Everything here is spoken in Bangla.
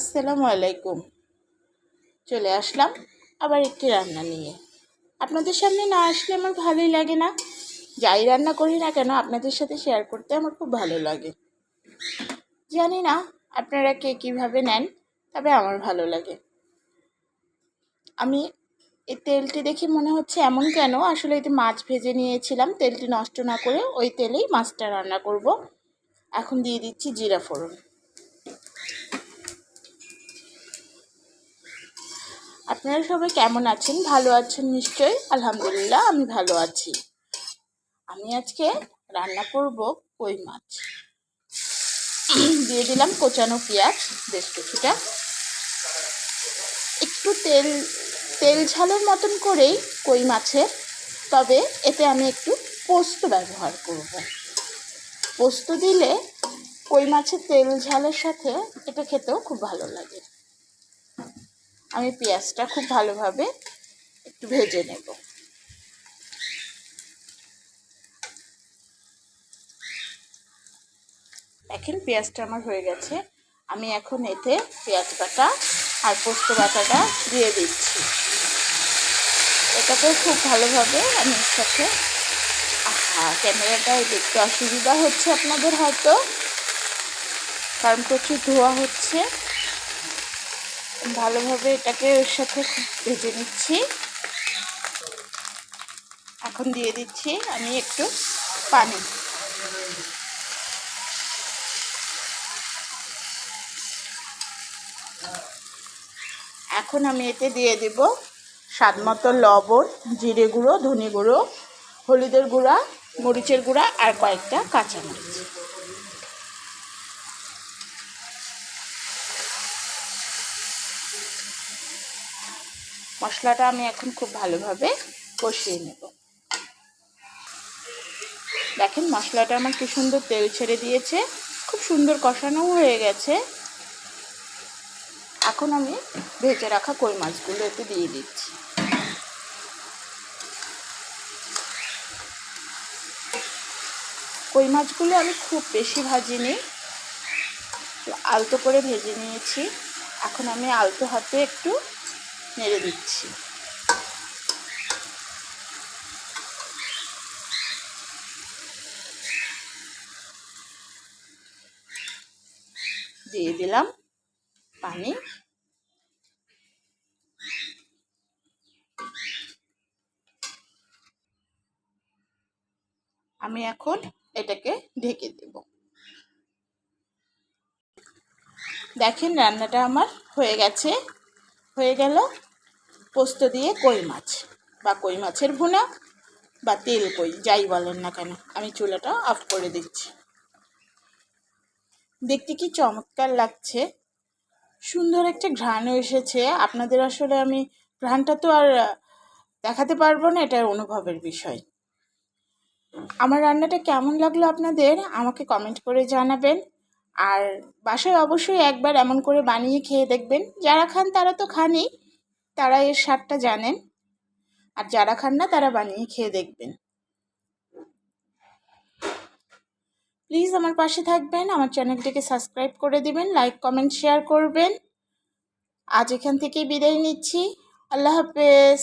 আসসালামু আলাইকুম। চলে আসলাম আবার একটি রান্না নিয়ে। আপনাদের সামনে না আসলে আমার ভালোই লাগে না। যাই রান্না করি না কেন আপনাদের সাথে শেয়ার করতে আমার খুব ভালো লাগে। জানি না আপনারা কে কীভাবে নেন, তবে আমার ভালো লাগে। আমি এই তেলটি দেখে মনে হচ্ছে এমন কেন? আসলে এতে মাছ ভেজে নিয়েছিলাম, তেলটি নষ্ট না করে ওই তেলেই মাছটা রান্না করব। এখন দিয়ে দিচ্ছি জিরা ফোড়ন। আপনারা সবাই কেমন আছেন? ভালো আছেন নিশ্চয়ই? আলহামদুলিল্লাহ, আমি ভালো আছি। আমি আজকে রান্না করব কই মাছ। দিয়ে দিলাম কোচানো পেঁয়াজ, বেশ কিছুটা। একটু তেল তেল ঝালের মতন করেই কই মাছের, তবে এতে আমি একটু পোস্ত ব্যবহার করব। পোস্ত দিলে কই মাছের তেল ঝালের সাথে এটা খেতেও খুব ভালো লাগে। আমি পেঁয়াজটা খুব ভালোভাবে একটু ভেজে নেব। দেখেন পেঁয়াজটা আমার হয়ে গেছে। আমি এখন এতে পেঁয়াজ বাটা আর পোস্ত বাটাটা দিয়ে দিচ্ছি। এটাকেও খুব ভালোভাবে আমি সাথে আহা ক্যামেরাটায় দেখতে অসুবিধা হচ্ছে আপনাদের হয়তো, কারণ প্রচুর ধোয়া হচ্ছে। ভালোভাবে এটাকে ওর সাথে ভেজে নিচ্ছি। এখন দিয়ে দিচ্ছি আমি একটু পানি। এখন আমি এতে দিয়ে দেব স্বাদ মতো লবণ, জিরে গুঁড়ো, ধনে গুঁড়ো, হলুদের গুঁড়া, মরিচের গুঁড়া আর কয়েকটা কাঁচা কাঁচামরিচ। মশলাটা আমি এখন খুব ভালোভাবে কষিয়ে নেব। দেখেন মশলাটা আমার কি সুন্দর তেল ছেড়ে দিয়েছে, খুব সুন্দর কষানো হয়ে গেছে। এখন আমি ভেজে রাখা কই মাছগুলো এতে দিয়ে দিচ্ছি। কই মাছগুলো আমি খুব বেশি ভাজিনি, আলতো করে ভেজে নিয়েছি। এখন আমি আলতো হাতে একটু নেড়ে দিচ্ছি। দিয়ে দিলাম পানি। আমি এখন এটাকে ঢেকে দেব। দেখেন রান্নাটা আমার হয়ে গেছে। হয়ে গেল পোস্ত দিয়ে কই মাছ বা কই মাছের ভুনা বা তেল কই, যাই বলেন না কেন, আমি চুলাটা অফ করে দিচ্ছি। দেখতে কি চমৎকার লাগছে। সুন্দর একটা ঘ্রাণও এসেছে। আপনাদের আসলে আমি ঘ্রাণটা তো আর দেখাতে পারব না এটা অনুভবের বিষয়। আমার রান্নাটা কেমন লাগল আপনাদের, আমাকে কমেন্ট করে জানাবেন। আর বাসায় অবশ্যই একবার এমন করে বানিয়ে খেয়ে দেখবেন। যারা খান তারা তো খানই, তারা এর স্বাদটা জানেন। আর যারা খান না, তারা বানিয়ে খেয়ে দেখবেন। প্লিজ আমার পাশে থাকবেন, আমার চ্যানেলটিকে সাবস্ক্রাইব করে দিবেন, লাইক, কমেন্ট, শেয়ার করবেন। আজ এখান থেকেই বিদায় নিচ্ছি। আল্লাহ হাফেজ।